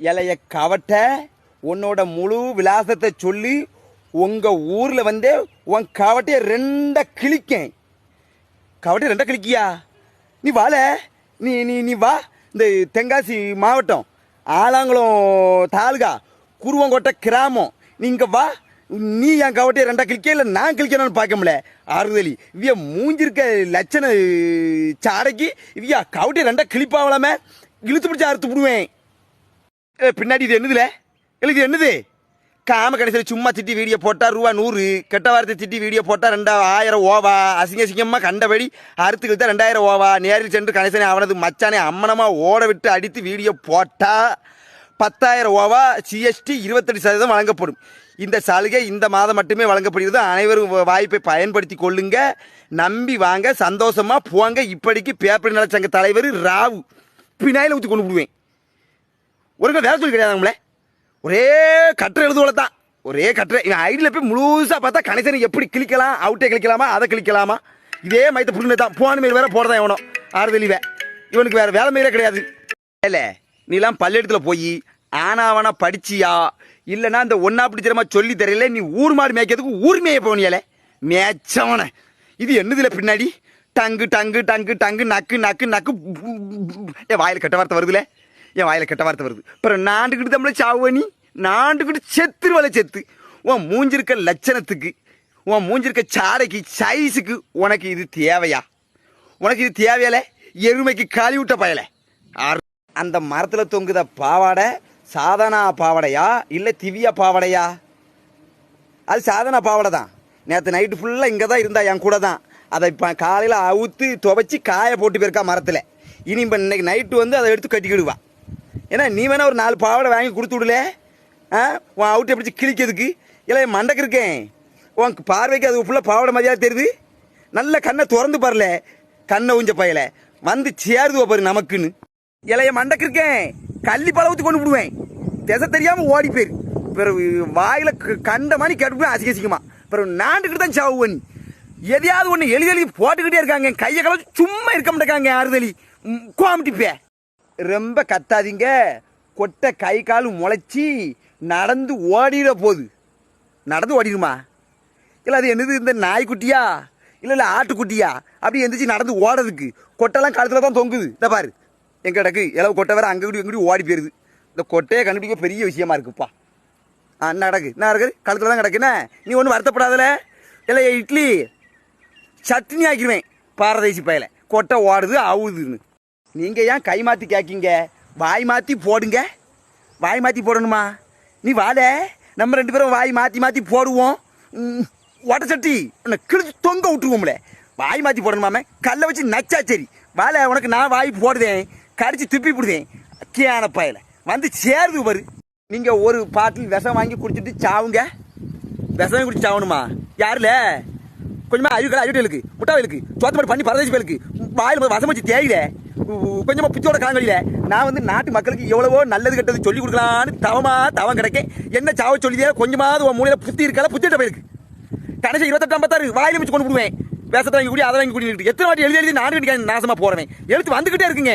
இலைய கவட்ட உன்னோட முழு விலாசத்தை சொல்லி உங்க ஊர்ல வந்து உன் கவட்டைய ரெண்டா கிழிக்கேன். கவட்டையை ரெண்டா கிழிக்கியா? நீ வாழ நீ நீ நீ வா. இந்த தென்காசி மாவட்டம் ஆலாங்குளம் தாலுகா குருவங்கோட்டை கிராமம். நீங்க வா. நீ என் கவட்டையை ரெண்டா கிழிக்க இல்லை நான் கிழிக்கணும்னு பார்க்கமுல ஆறுதலி இவ்விய மூஞ்சிருக்க லட்சண சாடைக்கு இவ்வியா கவட்டையை ரெண்டா கிழிப்பாவலாமே. இழுத்து பிடிச்சி அறுத்து விடுவேன் பின்னாடி இது என்னதுல? எழுதி என்னது? காம கடைசியில் சும்மா திட்டி வீடியோ போட்டால் ரூபா நூறு கெட்ட வார்த்தை திட்டி வீடியோ போட்டால் ரெண்டா ஆயிரம் ஓவா அசிங்க அசிங்கமாக கண்டபடி அறுத்து தான் ரெண்டாயிரம் ஓவா. நேரில் சென்று கணேசனே அவனது மச்சானே அம்மனமாக ஓட விட்டு அடித்து வீடியோ போட்டால் பத்தாயிரம் ஓவா சிஎஸ்டி இருபத்தெட்டு சதவீதம் வழங்கப்படும். இந்த சலுகை இந்த மாதம் மட்டுமே வழங்கப்படுகிறது. அனைவரும் வாய்ப்பை பயன்படுத்தி கொள்ளுங்க. நம்பி வாங்க சந்தோஷமாக போங்க. இப்படிக்கு பேப்பர் நலச்சங்க தலைவர் ராவு. பினாயில ஊற்றி கொண்டு விடுவேன் ஒரு வேலை சொல்லி கிடையாது நம்மளே. ஒரே கட்டுரை எழுதுவல தான். ஒரே கட்டுரை. இவன் ஐடியில் போய் முழுசாக பார்த்தா கணேசனை எப்படி கிளிக்கலாம் அவுட்டே கிளிக்கலாமா அதை கிளிக்கலாமா இதே மயத்தை புரிஞ்சு தான். போன மாரி வேற போடுறதான் இவனும். ஆறுதலிவே இவனுக்கு வேறு வேலை மாரியே கிடையாது. இல்லை நீலாம் பள்ளியிடத்தில் போய் ஆனாவனா படிச்சியா? இல்லைன்னா இந்த ஒன்னா பிடிச்சிரமா சொல்லி தெரியல. நீ ஊர் மாடு மேய்க்கிறதுக்கு ஊர் மேய போனியாலே. மேய்ச்சவன. இது என்னதுல பின்னாடி? டங்கு டங்கு டங்கு டங்கு நக்கு நக்கு நக்கு. வாயில் கட்ட வார்த்தை வருதுல? என் வாயில் கெட்ட வார்த்தை வருது. அப்புறம் நாண்டுக்கிட்டு தமிழ சாவணி நாண்டுக்கிட்டு செத்துருவலை செத்து. உன் மூஞ்சிருக்க லட்சணத்துக்கு உன் மூஞ்சிருக்க சாடைக்கு சைஸுக்கு உனக்கு இது தேவையா? உனக்கு இது தேவையில்ல எருமைக்கு காலி விட்ட பயல. அந்த மரத்தில் தொங்குத பாவாடை சாதனா பாவாடையா? இல்லை திவ்யா பாவாடையா? அது சாதனா பாவாடை தான் நேற்று நைட்டு ஃபுல்லாக இங்கே தான் இருந்தா என் கூட தான் அதை இப்போ காலையில் அவுத்து துவைச்சி காய போட்டு போயிருக்கா மரத்தில். இனி இப்போ இன்னைக்கு நைட்டு வந்து அதை எடுத்து கட்டிக்கிடுவா. ஏன்னா நீ வேணா ஒரு நாலு பாவாடை வாங்கி கொடுத்து விடல. ஆ? உன் அவுட்டை பிடிச்சி கிழிக்கிறதுக்கு. இல்லை மண்டக்கு இருக்கேன் உன் பார்வைக்கு அது ஃபுல்லாக பாவாடை மாதிரியாக தெரியுது? நல்ல கண்ணை திறந்து பாருல. கண்ணை ஊஞ்ச பயல. வந்து சேருதுவ பாரு நமக்குன்னு. இலைய மண்டக்கு இருக்கேன் கள்ளி பழவத்து கொண்டு விடுவேன். திசை தெரியாமல் ஓடி போயிரு. பிறகு வாயில் க- கண்ட மாதிரி கெடுப்பு அசிங்க அசிங்கமா. பிறகு நாண்டுக்கிட்டு தான் சாவு பண்ணி எதையாவது ஒன்று எழுதி எழுதி போட்டுக்கிட்டே இருக்காங்க. கையை கலந்து சும்மா இருக்க மாட்டேங்காங்க ஆறுதலி. கோமிட்டிப்பே ரொம்ப கத்தாதீங்க. கொட்டை கை கால் முளைச்சி நடந்து ஓடிட போகுது நடந்து ஓடிடுமா? இல்லை அது என்னது இந்த நாய்க்குட்டியா? இல்லை இல்லை ஆட்டுக்குட்டியா? அப்படி எந்திரிச்சு நடந்து ஓடுறதுக்கு. கொட்டைலாம் கழுத்தில் தான் தொங்குது. இந்த பாரு. எங்கள் கிடக்கு? இளவு கொட்டை வேறு அங்கே இங்கடி ஓடி போயிருது. இந்த கொட்டையை கண்டுபிடிக்க பெரிய விஷயமா இருக்குப்பா. ஆ என்ன கிடக்கு. என்ன கிடக்கு கழுத்தில் தான் கிடக்குண்ணே நீ ஒன்றும் வருத்தப்படாதல? இல்லை இட்லி. சட்னி ஆக்கிடுவேன். பாரதேசி பயல. கொட்டை ஓடுது அவுதுன்னு. நீங்கள் ஏன் கை மாற்றி கேட்கீங்க வாய் மாற்றி போடுங்க. வாய் மாற்றி போடணுமா? நீ வாட. நம்ம ரெண்டு பேரும் வாய் மாற்றி மாற்றி போடுவோம். உடச்சட்டி சட்டி. உன்னை கிழிச்சு தொங்க விட்டுருவோம்ல. வாய் மாற்றி போடணுமாமே கல்லை வச்சு நச்சா சரி வாழை உனக்கு நான் வாய் போடுதேன். கடிச்சு துப்பி விடுதேன் கேன பயல. வந்து சேருது பாரு. நீங்கள் ஒரு பாட்டில் விஷம் வாங்கி குடிச்சிட்டு சாவுங்க. விஷம் குடிச்சு சாவணுமா? யாருல? கொஞ்சமாக அழுகல அழுகலுக்கு முட்டாவலுக்கு சோத்து மட்டும் பண்ணி பரதேசி பேருக்கு வாயில் வசம் வச்சு தேயில. கொஞ்சமா பிச்சோட காலங்களில நான் வந்து நாட்டு மக்களுக்கு எவ்வளவோ நல்லது கெட்டது சொல்லி கொடுக்கலான்னு தவமா தவம் கிடைக்கேன். என்ன சாவ சொல்லிதே கொஞ்சமாவது உன் மூலையில புத்தி இருக்கால புத்திட்ட போயிருக்கு. கடைசி இருபத்தெட்டு ஐம்பத்தாறு வாயில் வச்சு கொண்டு விடுவேன் பேசத்தை வாங்கி கூடி அதை வாங்கி கூடி எத்தனை வாட்டி எழுதி எழுதி நாடு நாசமா போறேன் எழுத்து வந்துகிட்டே இருக்குங்க.